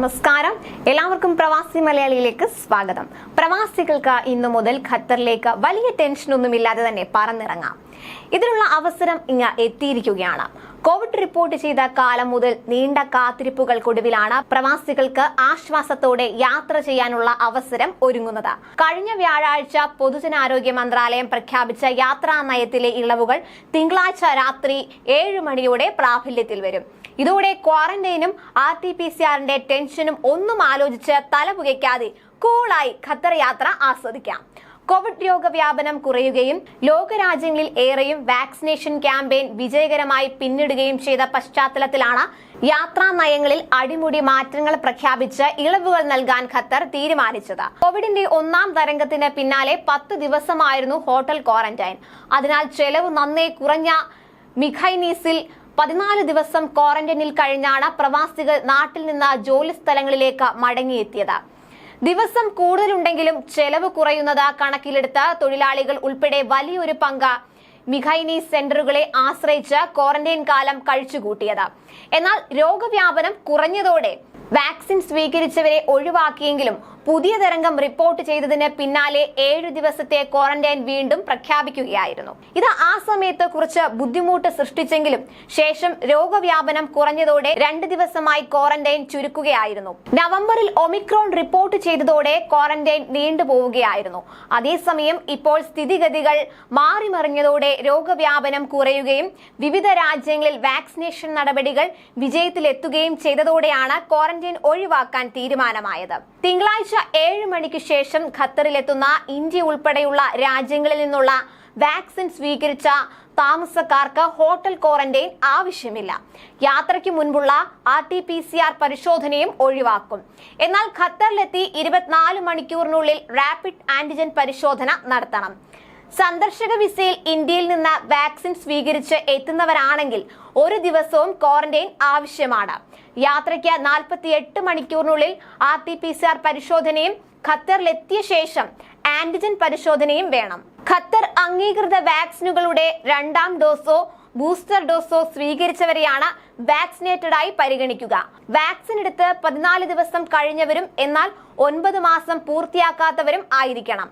നമസ്കാരം. എല്ലാവർക്കും പ്രവാസി മലയാളിയിലേക്ക് സ്വാഗതം. പ്രവാസികൾക്ക് ഇന്നു മുതൽ ഖത്തറിലേക്ക് വലിയ ടെൻഷനൊന്നുമില്ലാതെ തന്നെ പറന്നിറങ്ങാം. ഇതിനുള്ള അവസരം ഇങ്ങ് എത്തിയിരിക്കുകയാണ്. കോവിഡ് റിപ്പോർട്ട് ചെയ്ത കാലം മുതൽ നീണ്ട കാത്തിരിപ്പുകൾക്കൊടുവിലാണ് പ്രവാസികൾക്ക് ആശ്വാസത്തോടെ യാത്ര ചെയ്യാനുള്ള അവസരം ഒരുങ്ങുന്നത്. കഴിഞ്ഞ വ്യാഴാഴ്ച പൊതുജനാരോഗ്യ മന്ത്രാലയം പ്രഖ്യാപിച്ച യാത്രാ നയത്തിലെ ഇളവുകൾ തിങ്കളാഴ്ച രാത്രി ഏഴ് മണിയോടെ പ്രാബല്യത്തിൽ വരും. ഇതോടെ ക്വാറന്റൈനും ആർ ടി പി സി ആറിന്റെ ടെൻഷനും ഒന്നും ആലോചിച്ച് തലപുകയ്ക്കാതെ കൂളായി ഖത്തർ യാത്ര ആസ്വദിക്കാം. കോവിഡ് രോഗവ്യാപനം കുറയുകയും ലോകരാജ്യങ്ങളിൽ ഏറെയും വാക്സിനേഷൻ ക്യാമ്പയിൻ വിജയകരമായി പിന്നിടുകയും ചെയ്ത പശ്ചാത്തലത്തിലാണ് യാത്രാ നയങ്ങളിൽ അടിമുടി മാറ്റങ്ങൾ പ്രഖ്യാപിച്ച് ഇളവുകൾ നൽകാൻ ഖത്തർ തീരുമാനിച്ചത്. കോവിഡിന്റെ ഒന്നാം തരംഗത്തിന് പിന്നാലെ പത്ത് ദിവസമായിരുന്നു ഹോട്ടൽ ക്വാറന്റൈൻ. അതിനാൽ ചെലവ് നന്നേ കുറഞ്ഞ മിഖൈനീസിൽ പതിനാല് ദിവസം ക്വാറന്റൈനിൽ കഴിഞ്ഞാണ് പ്രവാസികൾ നാട്ടിൽ നിന്ന് ജോലി സ്ഥലങ്ങളിലേക്ക് മടങ്ങിയെത്തിയത്. ദിവസം കൂടുതലുണ്ടെങ്കിലും ചെലവ് കുറയുന്നത് കണക്കിലെടുത്ത് തൊഴിലാളികൾ ഉൾപ്പെടെ വലിയൊരു പങ്ക് മിഖൈനി സെന്ററുകളെ ആശ്രയിച്ച് ക്വാറന്റൈൻ കാലം കഴിച്ചുകൂട്ടിയത്. എന്നാൽ രോഗവ്യാപനം കുറഞ്ഞതോടെ വാക്സിൻ സ്വീകരിച്ചവരെ ഒഴിവാക്കിയെങ്കിലും പുതിയ തരംഗം റിപ്പോർട്ട് ചെയ്തതിന് പിന്നാലെ ഏഴ് ദിവസത്തെ ക്വാറന്റൈൻ വീണ്ടും പ്രഖ്യാപിക്കുകയായിരുന്നു. ഇത് ആ സമയത്ത് കുറച്ച് ബുദ്ധിമുട്ട് സൃഷ്ടിച്ചെങ്കിലും ശേഷം രോഗവ്യാപനം കുറഞ്ഞതോടെ രണ്ട് ദിവസമായി ക്വാറന്റൈൻ ചുരുക്കുകയായിരുന്നു. നവംബറിൽ ഒമിക്രോൺ റിപ്പോർട്ട് ചെയ്തതോടെ ക്വാറന്റൈൻ നീണ്ടുപോവുകയായിരുന്നു അതേസമയം ഇപ്പോൾ സ്ഥിതിഗതികൾ മാറിമറിഞ്ഞതോടെ രോഗവ്യാപനം കുറയുകയും വിവിധ രാജ്യങ്ങളിൽ വാക്സിനേഷൻ നടപടികൾ വിജയത്തിലെത്തുകയും ചെയ്തതോടെയാണ് ക്വാറന്റൈൻ ഒഴിവാക്കാൻ തീരുമാനമായത്. തിങ്കളാഴ്ച ഏഴ് മണിക്ക് ശേഷം ഖത്തറിലെത്തുന്ന ഇന്ത്യ ഉൾപ്പെടെയുള്ള രാജ്യങ്ങളിൽ നിന്നുള്ള വാക്സിൻ സ്വീകരിച്ച താമസക്കാർക്ക് ഹോട്ടൽ ക്വാറന്റൈൻ ആവശ്യമില്ല. യാത്രയ്ക്ക് മുൻപുള്ള R T P C R പരിശോധനയും ഒഴിവാക്കും. എന്നാൽ ഖത്തറിലെത്തി ഇരുപത്തിനാല് മണിക്കൂറിനുള്ളിൽ റാപ്പിഡ് ആന്റിജൻ പരിശോധന നടത്തണം. സന്ദർശക വിസയിൽ ഇന്ത്യയിൽ നിന്ന് വാക്സിൻ സ്വീകരിച്ച് എത്തുന്നവരാണെങ്കിൽ ഒരു ദിവസവും ക്വാറന്റൈൻ ആവശ്യമാണ്. യാത്രയ്ക്ക് നാൽപ്പത്തി എട്ട് മണിക്കൂറിനുള്ളിൽ R T P C R പരിശോധനയും ഖത്തറിലെത്തിയ ശേഷം ആന്റിജൻ പരിശോധനയും വേണം. ഖത്തർ അംഗീകൃത വാക്സിനുകളുടെ രണ്ടാം ഡോസോ ബൂസ്റ്റർ ഡോസോ സ്വീകരിച്ചവരെയാണ് വാക്സിനേറ്റഡ് ആയി പരിഗണിക്കുക. വാക്സിൻ എടുത്ത് പതിനാല് ദിവസം കഴിഞ്ഞവരും എന്നാൽ ഒൻപത് മാസം പൂർത്തിയാക്കാത്തവരും ആയിരിക്കണം.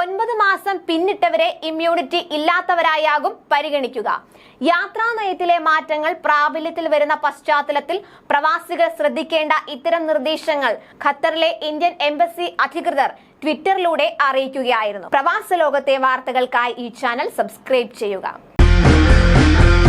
ഒൻപത് മാസം പിന്നിട്ടവരെ ഇമ്മ്യൂണിറ്റി ഇല്ലാത്തവരായാകും പരിഗണിക്കുക. യാത്രാ നയത്തിലെ മാറ്റങ്ങൾ പ്രാബല്യത്തിൽ വരുന്ന പശ്ചാത്തലത്തിൽ പ്രവാസികൾ ശ്രദ്ധിക്കേണ്ട ഇത്തരം നിർദ്ദേശങ്ങൾ ഖത്തറിലെ ഇന്ത്യൻ എംബസി അധികൃതർ ട്വിറ്ററിലൂടെ അറിയിക്കുകയായിരുന്നു. പ്രവാസ ലോകത്തെ വാർത്തകൾക്കായി ഈ ചാനൽ സബ്സ്ക്രൈബ് ചെയ്യുക. Thank you.